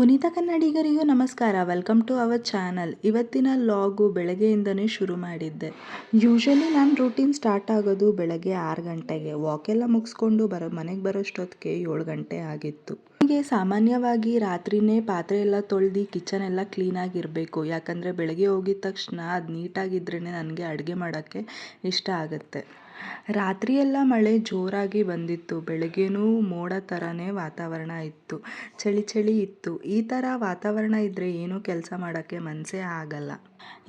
ಪುನೀತ ಕನ್ನಡಿಗರಿಗೂ ನಮಸ್ಕಾರ. Welcome to our channel ಇವತ್ತಿನ ಲಾಗು ಬೆಳಗ್ಗೆಯಿಂದನೇ ಶುರು ಮಾಡಿದ್ದೆ. ಯೂಶಲಿ ನಾನು ರೂಟೀನ್ ಸ್ಟಾರ್ಟ್ ಆಗೋದು ಬೆಳಗ್ಗೆ ಆರು ಗಂಟೆಗೆ. ವಾಕೆಲ್ಲ ಮುಗಿಸ್ಕೊಂಡು ಬರೋ, ಮನೆಗೆ ಬರೋಷ್ಟೊತ್ತಿಗೆ ಏಳು ಗಂಟೆ ಆಗಿತ್ತು. ನನಗೆ ಸಾಮಾನ್ಯವಾಗಿ ರಾತ್ರಿನೇ ಪಾತ್ರೆ ಎಲ್ಲ ತೊಳ್ದು ಕಿಚನ್ ಎಲ್ಲ ಕ್ಲೀನಾಗಿರಬೇಕು ಯಾಕಂದರೆ ಬೆಳಗ್ಗೆ ಹೋಗಿದ ತಕ್ಷಣ ಅದು ನೀಟಾಗಿದ್ರೇ ನನಗೆ ಅಡುಗೆ ಮಾಡೋಕ್ಕೆ ಇಷ್ಟ ಆಗುತ್ತೆ. ರಾತ್ರಿ ಎಲ್ಲ ಮಳೆ ಜೋರಾಗಿ ಬಂದಿತ್ತು. ಬೆಳಗ್ಗೆನೂ ಮೋಡ ಥರನೇ ವಾತಾವರಣ ಇತ್ತು. ಚಳಿ ಚಳಿ ಇತ್ತು. ಈ ಥರ ವಾತಾವರಣ ಇದ್ದರೆ ಏನೂ ಕೆಲಸ ಮಾಡೋಕ್ಕೆ ಮನಸ್ಸೇ ಆಗಲ್ಲ.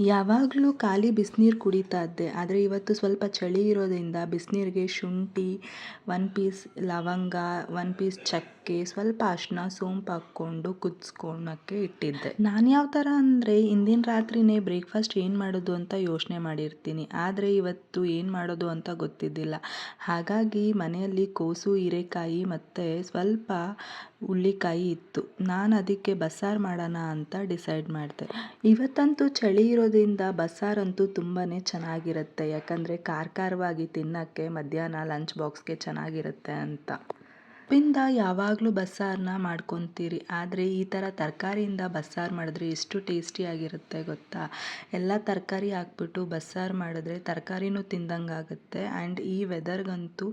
ಯಾವಾಗಲೂ ಖಾಲಿ ಬಿಸಿನೀರು ಕುಡಿತಾ ಇದ್ದೆ. ಆದರೆ ಇವತ್ತು ಸ್ವಲ್ಪ ಚಳಿ ಇರೋದ್ರಿಂದ ಬಿಸಿನೀರಿಗೆ ಶುಂಠಿ ಒನ್ ಪೀಸ್ ಲವಂಗ ಒನ್ ಪೀಸ್ ಚಕ್ಕೆ, ಸ್ವಲ್ಪ ಅರಿಶಿನ ಸೋಂಪು ಹಾಕ್ಕೊಂಡು ಕುದಿಸ್ಕೊಳಕ್ಕೆ ಇಟ್ಟಿದ್ದೆ. ನಾನು ಯಾವ ಥರ ಅಂದರೆ ಇಂದಿನ ರಾತ್ರಿನೇ ಬ್ರೇಕ್ಫಾಸ್ಟ್ ಏನು ಮಾಡೋದು ಅಂತ ಯೋಚನೆ ಮಾಡಿರ್ತೀನಿ. ಆದರೆ ಇವತ್ತು ಏನು ಮಾಡೋದು ಅಂತ ಗೊತ್ತಿದ್ದಿಲ್ಲ. ಹಾಗಾಗಿ ಮನೆಯಲ್ಲಿ ಕೋಸು, ಹೀರೆಕಾಯಿ ಮತ್ತು ಸ್ವಲ್ಪ ಹುಳ್ಳಿಕಾಯಿ ಇತ್ತು. ನಾನು ಅದಕ್ಕೆ ಬಸ್ಸಾರು ಮಾಡೋಣ ಅಂತ ಡಿಸೈಡ್ ಮಾಡಿದೆ. ಇವತ್ತಂತೂ ಚಳಿ ಇರೋದ್ರಿಂದ ಬಸ್ಸಾರಂತೂ ತುಂಬಾ ಚೆನ್ನಾಗಿರುತ್ತೆ. ಯಾಕಂದರೆ ಖಾರ ಖಾರವಾಗಿ ತಿನ್ನೋಕ್ಕೆ ಮಧ್ಯಾಹ್ನ ಲಂಚ್ ಬಾಕ್ಸ್ಗೆ ಚೆನ್ನಾಗಿರುತ್ತೆ ಅಂತ. ಸೊಪ್ಪಿಂದ ಯಾವಾಗಲೂ ಬಸ್ಸಾರನ್ನ ಮಾಡ್ಕೊತೀರಿ. ಆದರೆ ಈ ಥರ ತರಕಾರಿಯಿಂದ ಬಸ್ಸಾರು ಮಾಡಿದ್ರೆ ಎಷ್ಟು ಟೇಸ್ಟಿಯಾಗಿರುತ್ತೆ ಗೊತ್ತಾ? ಎಲ್ಲ ತರಕಾರಿ ಹಾಕ್ಬಿಟ್ಟು ಬಸ್ಸಾರು ಮಾಡಿದ್ರೆ ತರಕಾರಿನೂ ತಿಂದಂಗೆ ಆಗುತ್ತೆ ಆ್ಯಂಡ್ ಈ ವೆದರ್ಗಂತೂ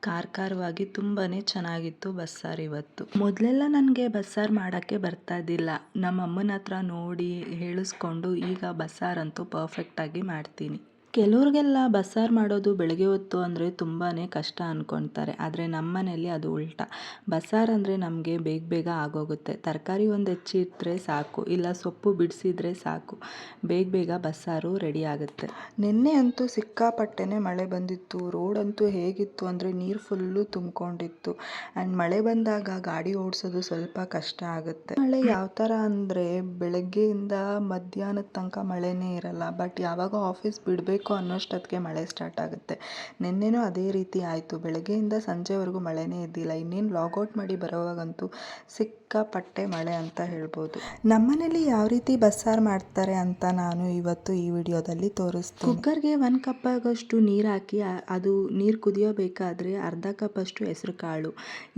ಖಾರ ಖಾರವಾಗಿ ತುಂಬಾ ಚೆನ್ನಾಗಿತ್ತು ಬಸ್ಸಾರು ಇವತ್ತು. ಮೊದಲೆಲ್ಲ ನನಗೆ ಬಸ್ಸಾರು ಮಾಡೋಕ್ಕೆ ಬರ್ತಾ ಇದ್ದಿಲ್ಲ. ನಮ್ಮ ಅಮ್ಮನ ಹತ್ರ ನೋಡಿ, ಹೇಳಿಸ್ಕೊಂಡು ಈಗ ಬಸ್ಸಾರಂತೂ ಪರ್ಫೆಕ್ಟಾಗಿ ಮಾಡ್ತೀನಿ. ಕೆಲವ್ರಿಗೆಲ್ಲ ಬಸ್ಸಾರು ಮಾಡೋದು ಬೆಳಗ್ಗೆ ಹೊತ್ತು ಅಂದರೆ ತುಂಬಾ ಕಷ್ಟ ಅಂದ್ಕೊಳ್ತಾರೆ ಆದರೆ ನಮ್ಮ ಮನೇಲಿ ಅದು ಉಲ್ಟಾ. ಬಸ್ಸಾರು ಅಂದರೆ ನಮಗೆ ಬೇಗ ಬೇಗ ಆಗೋಗುತ್ತೆ. ತರಕಾರಿ ಒಂದು ಹೆಚ್ಚಿಟ್ರೆ ಸಾಕು. ಇಲ್ಲ ಸೊಪ್ಪು ಬಿಡಿಸಿದ್ರೆ ಸಾಕು. ಬೇಗ ಬೇಗ ಬಸ್ಸಾರು ರೆಡಿ ಆಗುತ್ತೆ. ನಿನ್ನೆ ಅಂತೂ ಸಿಕ್ಕಾಪಟ್ಟೆನೇ ಮಳೆ ಬಂದಿತ್ತು. ರೋಡ್ ಅಂತೂ ಹೇಗಿತ್ತು ಅಂದರೆ ನೀರು ಫುಲ್ಲು ತುಂಬಿಕೊಂಡಿತ್ತು. ಆ್ಯಂಡ್ ಮಳೆ ಬಂದಾಗ ಗಾಡಿ ಓಡಿಸೋದು ಸ್ವಲ್ಪ ಕಷ್ಟ ಆಗುತ್ತೆ. ಮಳೆ ಯಾವ ಥರ ಅಂದರೆ ಬೆಳಗ್ಗೆಯಿಂದ ಮಧ್ಯಾಹ್ನದ ತನಕ ಮಳೆನೇ ಇರಲ್ಲ. ಬಟ್ ಯಾವಾಗ ಆಫೀಸ್ ಬಿಡಬೇಕು ಅನ್ನೋಷ್ಟೊತ್ತಿಗೆ ಮಳೆ ಸ್ಟಾರ್ಟ್ ಆಗುತ್ತೆ. ನಿನ್ನೆನೂ ಅದೇ ರೀತಿ ಆಯಿತು. ಬೆಳಗ್ಗೆಯಿಂದ ಸಂಜೆವರೆಗೂ ಮಳೆನೇ ಇದ್ದಿಲ್ಲ. ಇನ್ನೇನು ಲಾಗೌಟ್ ಮಾಡಿ ಬರೋವಾಗಂತೂ ಸಿಕ್ಕಾಪಟ್ಟೆ ಮಳೆ ಅಂತ ಹೇಳ್ಬೋದು. ನಮ್ಮನೇಲಿ ಯಾವ ರೀತಿ ಬಸ್ಸಾರು ಮಾಡ್ತಾರೆ ಅಂತ ನಾನು ಇವತ್ತು ಈ ವಿಡಿಯೋದಲ್ಲಿ ತೋರಿಸ್ತೀನಿ. ಕುಕ್ಕರ್ಗೆ ಒಂದು ಕಪ್ ಆಗೋಷ್ಟು ನೀರು ಹಾಕಿ ಅದು ನೀರು ಕುದಿಯೋಬೇಕಾದ್ರೆ ಅರ್ಧ ಕಪ್ ಅಷ್ಟು ಹೆಸ್ರು ಕಾಳು.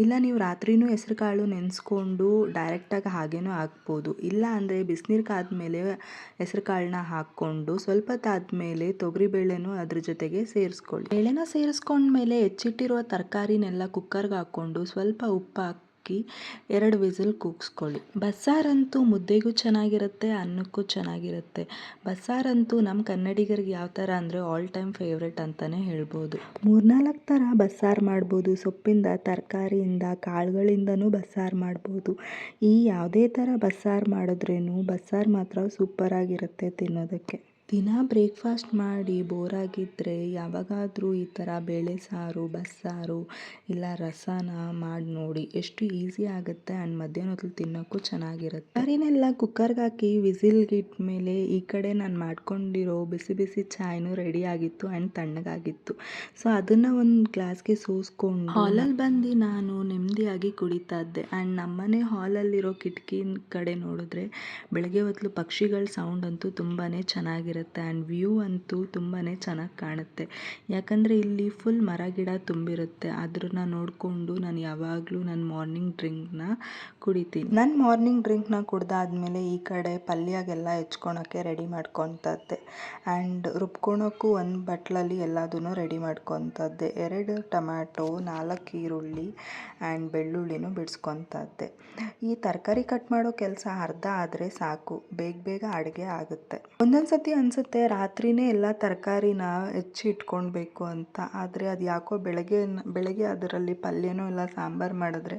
ಇಲ್ಲ ನೀವು ರಾತ್ರಿನೂ ಹೆಸರು ಕಾಳು ನೆನೆಸ್ಕೊಂಡು ಡೈರೆಕ್ಟಾಗಿ ಹಾಗೇನೂ ಹಾಕ್ಬೋದು. ಇಲ್ಲ ಅಂದರೆ ಬಿಸಿನೀರು ಕಾದ್ಮೇಲೆ ಹೆಸರು ಕಾಳನ್ನ ಹಾಕ್ಕೊಂಡು ಸ್ವಲ್ಪ ತಾದ್ಮೇಲೆ ತೊಗರಿಬೇಳೆನೂ ಅದ್ರ ಜೊತೆಗೆ ಸೇರಿಸ್ಕೊಳ್ಳಿ. ಬೇಳೆನ ಸೇರಿಸ್ಕೊಂಡ್ಮೇಲೆ ಹೆಚ್ಚಿಟ್ಟಿರುವ ತರಕಾರಿನೆಲ್ಲ ಕುಕ್ಕರ್ಗೆ ಹಾಕ್ಕೊಂಡು ಸ್ವಲ್ಪ ಉಪ್ಪು ಹಾಕಿ ಎರಡು ವಿಸಿಲ್ ಕೂಗಿಸ್ಕೊಳ್ಳಿ. ಬಸ್ಸಾರಂತೂ ಮುದ್ದೆಗೂ ಚೆನ್ನಾಗಿರುತ್ತೆ, ಅನ್ನಕ್ಕೂ ಚೆನ್ನಾಗಿರುತ್ತೆ. ಬಸ್ಸಾರಂತೂ ನಮ್ಮ ಕನ್ನಡಿಗರಿಗೆ ಯಾವ ಥರ ಅಂದರೆ ಆಲ್ ಟೈಮ್ ಫೇವ್ರೆಟ್ ಅಂತಲೇ ಹೇಳ್ಬೋದು. ಮೂರ್ನಾಲ್ಕು ಥರ ಬಸ್ಸಾರು ಮಾಡ್ಬೋದು. ಸೊಪ್ಪಿಂದ, ತರಕಾರಿಯಿಂದ, ಕಾಳುಗಳಿಂದನೂ ಬಸ್ಸಾರು ಮಾಡ್ಬೋದು. ಈ ಯಾವುದೇ ಥರ ಬಸ್ಸಾರು ಮಾಡಿದ್ರೇನು ಬಸ್ಸಾರು ಮಾತ್ರ ಸೂಪರಾಗಿರುತ್ತೆ ತಿನ್ನೋದಕ್ಕೆ. ದಿನ ಬ್ರೇಕ್ಫಾಸ್ಟ್ ಮಾಡಿ ಬೋರಾಗಿದ್ದರೆ ಯಾವಾಗಾದರೂ ಈ ಥರ ಬೇಳೆ ಸಾರು, ಬಸ್ಸಾರು ಇಲ್ಲ ರಸನ ಮಾಡಿ ನೋಡಿ. ಎಷ್ಟು ಈಸಿ ಆಗುತ್ತೆ ಆ್ಯಂಡ್ ಮಧ್ಯಾಹ್ನ ಹೊತ್ತಲ್ಲಿ ತಿನ್ನೋಕ್ಕೂ ಚೆನ್ನಾಗಿರುತ್ತೆ. ಸಾರಿನೆಲ್ಲ ಕುಕ್ಕರ್ಗೆ ಹಾಕಿ ವಿಸಿಲ್ಗೆ ಮೇಲೆ ಈ ಕಡೆ ನಾನು ಮಾಡ್ಕೊಂಡಿರೋ ಬಿಸಿ ಬಿಸಿ ಚಾಯ್ನೂ ರೆಡಿ ಆಗಿತ್ತು ಆ್ಯಂಡ್ ತಣ್ಣಗಾಗಿತ್ತು. ಸೊ ಅದನ್ನು ಒಂದು ಗ್ಲಾಸ್ಗೆ ಸೋಸ್ಕೊಂಡು ಹಾಲಲ್ಲಿ ಬಂದು ನಾನು ನೆಮ್ಮದಿಯಾಗಿ ಕುಡಿತಾ ಇದ್ದೆ. ಆ್ಯಂಡ್ ನಮ್ಮನೆ ಹಾಲಲ್ಲಿರೋ ಕಿಟಕಿ ಕಡೆ ನೋಡಿದ್ರೆ ಬೆಳಗ್ಗೆ ಹೊತ್ತು ಪಕ್ಷಿಗಳ ಸೌಂಡ್ ಅಂತೂ ತುಂಬಾ ಚೆನ್ನಾಗಿರುತ್ತೆ. ಇರುತ್ತೆ ಆ್ಯಂಡ್ ವ್ಯೂ ಅಂತೂ ತುಂಬಾ ಚೆನ್ನಾಗಿ ಕಾಣುತ್ತೆ. ಯಾಕಂದರೆ ಇಲ್ಲಿ ಫುಲ್ ಮರ, ಗಿಡ ತುಂಬಿರುತ್ತೆ. ಅದನ್ನ ನೋಡಿಕೊಂಡು ನಾನು ಯಾವಾಗಲೂ ನನ್ನ ಮಾರ್ನಿಂಗ್ ಡ್ರಿಂಕ್ನ ಕುಡಿತೀನಿ. ನನ್ನ ಮಾರ್ನಿಂಗ್ ಡ್ರಿಂಕ್ನ ಕುಡ್ದಾದ್ಮೇಲೆ ಈ ಕಡೆ ಪಲ್ಯಗೆಲ್ಲ ಹೆಚ್ಕೊಳಕ್ಕೆ ರೆಡಿ ಮಾಡ್ಕೊತದ್ದೆ. ಆ್ಯಂಡ್ ರುಬ್ಕೊಳಕ್ಕೂ ಒಂದು ಬಟ್ಲಲ್ಲಿ ಎಲ್ಲದೂ ರೆಡಿ ಮಾಡ್ಕೊತದ್ದೆ. ಎರಡು ಟೊಮ್ಯಾಟೊ, ನಾಲ್ಕು ಈರುಳ್ಳಿ ಆ್ಯಂಡ್ ಬೆಳ್ಳುಳ್ಳಿನೂ ಬಿಡಿಸ್ಕೊತದ್ದೆ. ಈ ತರಕಾರಿ ಕಟ್ ಮಾಡೋ ಕೆಲಸ ಅರ್ಧ ಆದರೆ ಸಾಕು. ಬೇಗ ಬೇಗ ಅಡುಗೆ ಆಗುತ್ತೆ. ಒಂದೊಂದು ಸತಿ ಅನಿಸುತ್ತೆ ರಾತ್ರಿಯೇ ಎಲ್ಲ ತರಕಾರಿನ ಹೆಚ್ಚಿ ಇಟ್ಕೊಳ್ಬೇಕು ಅಂತ. ಆದರೆ ಅದು ಯಾಕೋ ಬೆಳಗ್ಗೆ ಬೆಳಗ್ಗೆ ಅದರಲ್ಲಿ ಪಲ್ಯನೋ ಇಲ್ಲ, ಸಾಂಬಾರು ಮಾಡಿದ್ರೆ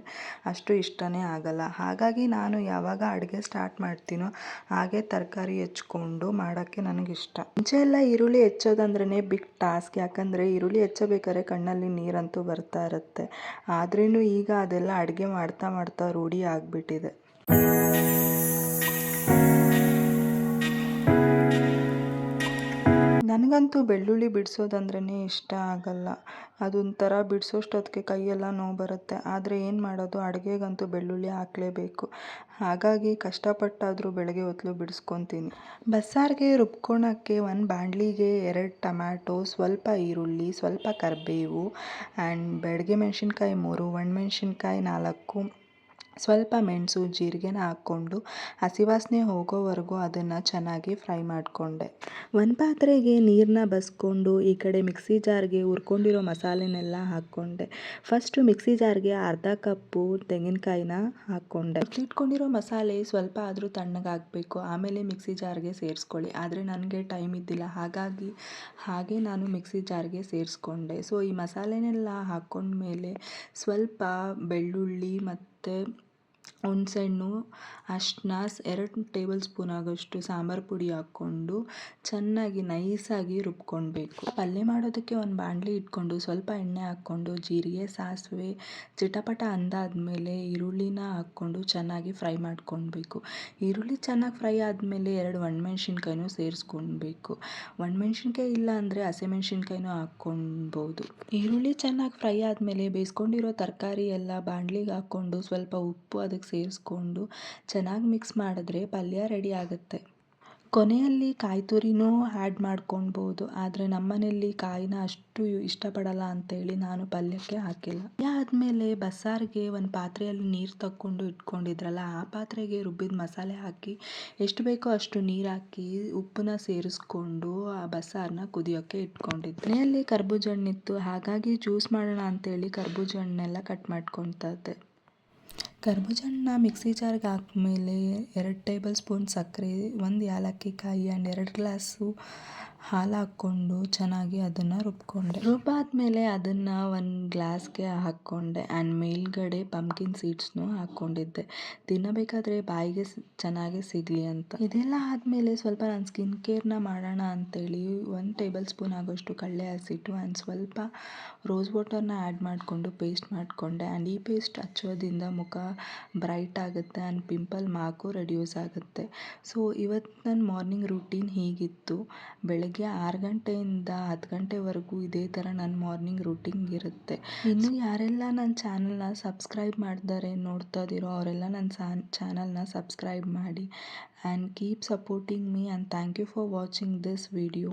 ಅಷ್ಟು ಇಷ್ಟನೇ ಆಗಲ್ಲ. ಹಾಗಾಗಿ ನಾನು ಯಾವಾಗ ಅಡುಗೆ ಸ್ಟಾರ್ಟ್ ಮಾಡ್ತೀನೋ ಹಾಗೆ ತರಕಾರಿ ಹೆಚ್ಕೊಂಡು ಮಾಡೋಕ್ಕೆ ನನಗಿಷ್ಟ. ಮುಂಚೆ ಎಲ್ಲ ಈರುಳ್ಳಿ ಹೆಚ್ಚೋದಂದ್ರೇ ಬಿಗ್ ಟಾಸ್ಕ್ ಯಾಕಂದರೆ ಈರುಳ್ಳಿ ಹೆಚ್ಚಬೇಕಾದ್ರೆ ಕಣ್ಣಲ್ಲಿ ನೀರಂತೂ ಬರ್ತಾ ಇರುತ್ತೆ. ಆದ್ರೂ ಈಗ ಅದೆಲ್ಲ ಅಡುಗೆ ಮಾಡ್ತಾ ಮಾಡ್ತಾ ರೂಢಿ ಆಗಿಬಿಟ್ಟಿದೆ. ನನಗಂತೂ ಬೆಳ್ಳುಳ್ಳಿ ಬಿಡಿಸೋದಂದ್ರೇ ಇಷ್ಟ ಆಗಲ್ಲ. ಅದೊಂಥರ ಬಿಡಿಸೋಷ್ಟೊತ್ತಿಗೆ ಕೈಯೆಲ್ಲ ನೋವು ಬರುತ್ತೆ. ಆದರೆ ಏನು ಮಾಡೋದು? ಅಡುಗೆಗಂತೂ ಬೆಳ್ಳುಳ್ಳಿ ಹಾಕಲೇಬೇಕು. ಹಾಗಾಗಿ ಕಷ್ಟಪಟ್ಟಾದರೂ ಬೆಳಗ್ಗೆ ಹೊತ್ತಲು ಬಿಡಿಸ್ಕೊತೀನಿ. ಬಸ್ಸಾರಿಗೆ ರುಬ್ಕೊಳಕ್ಕೆ ಒಂದು ಬಾಣಲಿಗೆ ಎರಡು ಟಮ್ಯಾಟೊ, ಸ್ವಲ್ಪ ಈರುಳ್ಳಿ, ಸ್ವಲ್ಪ ಕರಿಬೇವು ಆ್ಯಂಡ್ ಬೆಳಗ್ಗೆ ಮೆಣಸಿನ್ಕಾಯಿ ಮೂರು, ಒಣಮೆಣ್ಸಿನ್ಕಾಯಿ ನಾಲ್ಕು ಸ್ವಲ್ಪ ಮೆಣಸು, ಜೀರಿಗೆನ ಹಾಕ್ಕೊಂಡು ಹಸಿ ವಾಸನೆ ಹೋಗೋವರೆಗೂ ಅದನ್ನು ಚೆನ್ನಾಗಿ ಫ್ರೈ ಮಾಡಿಕೊಂಡೆ. ಒಂದು ಪಾತ್ರೆಗೆ ನೀರನ್ನ ಬಸ್ಕೊಂಡು ಈ ಕಡೆ ಮಿಕ್ಸಿ ಜಾರ್ಗೆ ಹುರ್ಕೊಂಡಿರೋ ಮಸಾಲೆನೆಲ್ಲ ಹಾಕ್ಕೊಂಡೆ. ಫಸ್ಟು ಮಿಕ್ಸಿ ಜಾರ್ಗೆ ಅರ್ಧ ಕಪ್ಪು ತೆಂಗಿನಕಾಯಿನ ಹಾಕ್ಕೊಂಡೆ. ಇಟ್ಕೊಂಡಿರೋ ಮಸಾಲೆ ಸ್ವಲ್ಪ ಆದರೂ ತಣ್ಣಗಾಗಬೇಕು ಆಮೇಲೆ ಮಿಕ್ಸಿ ಜಾರ್ಗೆ ಸೇರಿಸ್ಕೊಳ್ಳಿ. ಆದರೆ ನನಗೆ ಟೈಮ್ ಇದ್ದಿಲ್ಲ. ಹಾಗಾಗಿ ಹಾಗೆ ನಾನು ಮಿಕ್ಸಿ ಜಾರ್ಗೆ ಸೇರಿಸ್ಕೊಂಡೆ. ಸೊ ಈ ಮಸಾಲೆನೆಲ್ಲ ಹಾಕ್ಕೊಂಡ್ಮೇಲೆ ಸ್ವಲ್ಪ ಬೆಳ್ಳುಳ್ಳಿ ಮತ್ತು ಹುಣಸೆಹಣ್ಣು ಅರಿಶಿನ ಎರಡು ಟೇಬಲ್ ಸ್ಪೂನ್ ಆಗೋಷ್ಟು ಸಾಂಬಾರು ಪುಡಿ ಹಾಕ್ಕೊಂಡು ಚೆನ್ನಾಗಿ ನೈಸಾಗಿ ರುಬ್ಕೊಳ್ಬೇಕು. ಪಲ್ಯ ಮಾಡೋದಕ್ಕೆ ಒಂದು ಬಾಣಲಿ ಇಟ್ಕೊಂಡು ಸ್ವಲ್ಪ ಎಣ್ಣೆ ಹಾಕ್ಕೊಂಡು, ಜೀರಿಗೆ, ಸಾಸಿವೆ, ಚಿಟಪಟ ಅಂದಾದಮೇಲೆ ಈರುಳ್ಳಿನ ಹಾಕ್ಕೊಂಡು ಚೆನ್ನಾಗಿ ಫ್ರೈ ಮಾಡ್ಕೊಳ್ಬೇಕು. ಈರುಳ್ಳಿ ಚೆನ್ನಾಗಿ ಫ್ರೈ ಆದಮೇಲೆ ಎರಡು ಒಣಮೆಣ್ಸಿನ್ಕಾಯಿನೂ ಸೇರಿಸ್ಕೊಳ್ಬೇಕು. ಒಣಮೆಣ್ಸಿನ್ಕಾಯಿ ಇಲ್ಲ ಅಂದರೆ ಹಸಿಮೆಣ್ಸಿನ್ಕಾಯಿನೂ ಹಾಕ್ಕೊಳ್ಬೋದು. ಈರುಳ್ಳಿ ಚೆನ್ನಾಗಿ ಫ್ರೈ ಆದಮೇಲೆ ಬೇಯಿಸ್ಕೊಂಡಿರೋ ತರಕಾರಿ ಎಲ್ಲ ಬಾಣಲಿಗೆ ಹಾಕ್ಕೊಂಡು ಸ್ವಲ್ಪ ಉಪ್ಪು, ಅದಕ್ಕೆ ಸೇರಿಸ್ಕೊಂಡು ಚೆನ್ನಾಗಿ ಮಿಕ್ಸ್ ಮಾಡಿದ್ರೆ ಪಲ್ಯ ರೆಡಿ ಆಗುತ್ತೆ. ಕೊನೆಯಲ್ಲಿ ಕಾಯಿ ತುರಿನೂ ಆ್ಯಡ್ ಮಾಡ್ಕೊಳ್ಬೋದು, ಆದರೆ ನಮ್ಮನೇಲಿ ಕಾಯಿನ ಅಷ್ಟು ಇಷ್ಟಪಡಲ್ಲ ಅಂತೇಳಿ ನಾನು ಪಲ್ಯಕ್ಕೆ ಹಾಕಿಲ್ಲ. ಆದಮೇಲೆ ಬಸ್ಸಾರಿಗೆ ಒಂದು ಪಾತ್ರೆಯಲ್ಲಿ ನೀರು ತಕ್ಕೊಂಡು ಇಟ್ಕೊಂಡಿದ್ರಲ್ಲ, ಆ ಪಾತ್ರೆಗೆ ರುಬ್ಬಿದ ಮಸಾಲೆ ಹಾಕಿ ಎಷ್ಟು ಬೇಕೋ ಅಷ್ಟು ನೀರು ಹಾಕಿ ಉಪ್ಪನ್ನ ಸೇರಿಸ್ಕೊಂಡು ಆ ಬಸ್ಸಾರನ್ನ ಕುದಿಯೋಕ್ಕೆ ಇಟ್ಕೊಂಡಿದ್ದೆ. ಮನೆಯಲ್ಲಿ ಕರ್ಬೂಜ ಹಣ್ಣಿತ್ತು, ಹಾಗಾಗಿ ಜ್ಯೂಸ್ ಮಾಡೋಣ ಅಂತೇಳಿ ಕರ್ಬೂಜ ಹಣ್ಣೆಲ್ಲ ಕಟ್ ಮಾಡ್ಕೊತಾ ಇದ್ದೆ. ಕರ್ಬೂಜ ಹಣ್ಣನ್ನ ಮಿಕ್ಸಿ ಜಾರ್ಗೆ ಹಾಕ್ಮೇಲೆ ಎರಡು ಟೇಬಲ್ ಸ್ಪೂನ್ ಸಕ್ಕರೆ, ಒಂದು ಏಲಕ್ಕಿ ಕಾಯಿ ಆ್ಯಂಡ್ ಎರಡು ಗ್ಲಾಸು ಹಾಲು ಹಾಕ್ಕೊಂಡು ಚೆನ್ನಾಗಿ ಅದನ್ನು ರುಬ್ಕೊಂಡೆ. ರುಬ್ಬಾದ್ಮೇಲೆ ಅದನ್ನು ಒಂದು ಗ್ಲಾಸ್ಗೆ ಹಾಕ್ಕೊಂಡೆ. ಆ್ಯಂಡ್ ಮೇಲ್ಗಡೆ ಪಂಪ್ಕಿನ್ ಸೀಡ್ಸ್ನು ಹಾಕ್ಕೊಂಡಿದ್ದೆ. ತಿನ್ನಬೇಕಾದ್ರೆ ಬಾಯಿಗೆ ಚೆನ್ನಾಗಿ ಸಿಗಲಿ ಅಂತ. ಇದೆಲ್ಲ ಆದಮೇಲೆ ಸ್ವಲ್ಪ ನಾನು ಸ್ಕಿನ್ ಕೇರ್ನ ಮಾಡೋಣ ಅಂತೇಳಿ ಒಂದು ಟೇಬಲ್ ಸ್ಪೂನ್ ಆಗೋಷ್ಟು ಕಡಲೆ ಹಸಿಟ್ಟು ಆ್ಯಂಡ್ ಸ್ವಲ್ಪ ರೋಸ್ ವಾಟರ್ನ ಆ್ಯಡ್ ಮಾಡಿಕೊಂಡು ಪೇಸ್ಟ್ ಮಾಡಿಕೊಂಡೆ. ಆ್ಯಂಡ್ ಈ ಪೇಸ್ಟ್ ಹಚ್ಚೋದ್ರಿಂದ ಮುಖ ಬ್ರೈಟ್ ಆಗುತ್ತೆ ಆ್ಯಂಡ್ ಪಿಂಪಲ್ ಮಾರ್ಕು ರೆಡ್ಯೂಸ್ ಆಗುತ್ತೆ. ಸೊ ಇವತ್ತು ನನ್ನ ಮಾರ್ನಿಂಗ್ ರೂಟೀನ್ ಹೀಗಿತ್ತು. ಬೆಳಗ್ಗೆ ಆರು ಗಂಟೆಯಿಂದ ಹತ್ತು ಗಂಟೆವರೆಗೂ ಇದೇ ಥರ ನನ್ನ ಮಾರ್ನಿಂಗ್ ರೂಟೀನ್ ಇರುತ್ತೆ. ಇನ್ನು ಯಾರೆಲ್ಲ ನನ್ನ ಚಾನಲ್ನ ಸಬ್ಸ್ಕ್ರೈಬ್ ಮಾಡಿದ್ದಾರೆ ನೋಡ್ತಾ ಇದ್ದೀರೋ ಅವರೆಲ್ಲ ನನ್ನ ಚಾನಲ್ನ ಸಬ್ಸ್ಕ್ರೈಬ್ ಮಾಡಿ and keep supporting me and thank you for watching this video